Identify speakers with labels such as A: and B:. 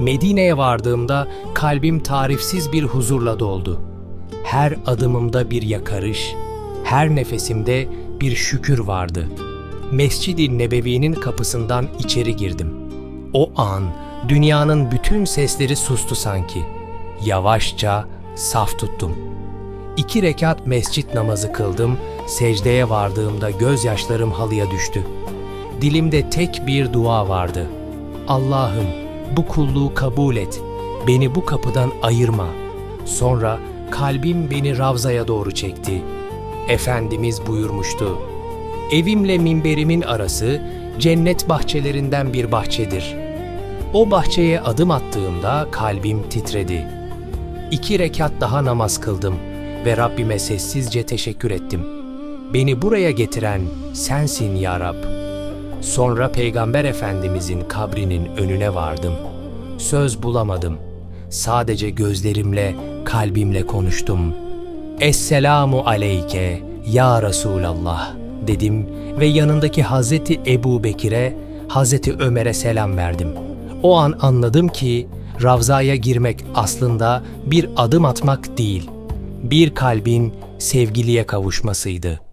A: Medine'ye vardığımda kalbim tarifsiz bir huzurla doldu. Her adımımda bir yakarış, her nefesimde bir şükür vardı. Mescid-i Nebevi'nin kapısından içeri girdim. O an dünyanın bütün sesleri sustu sanki. Yavaşça saf tuttum. İki rekat mescit namazı kıldım, secdeye vardığımda gözyaşlarım halıya düştü. Dilimde tek bir dua vardı. Allah'ım bu kulluğu kabul et, beni bu kapıdan ayırma. Sonra kalbim beni Ravza'ya doğru çekti. Efendimiz buyurmuştu. Evimle minberimin arası cennet bahçelerinden bir bahçedir. O bahçeye adım attığımda kalbim titredi. İki rekat daha namaz kıldım ve Rabbime sessizce teşekkür ettim. Beni buraya getiren sensin ya Rab. Sonra Peygamber Efendimizin kabrinin önüne vardım. Söz bulamadım. Sadece gözlerimle, kalbimle konuştum. Esselamu aleyke ya Resulallah dedim ve yanındaki Hazreti Ebu Bekir'e, Hazreti Ömer'e selam verdim. O an anladım ki Ravza'ya girmek aslında bir adım atmak değil, bir kalbin sevgiliye kavuşmasıydı.''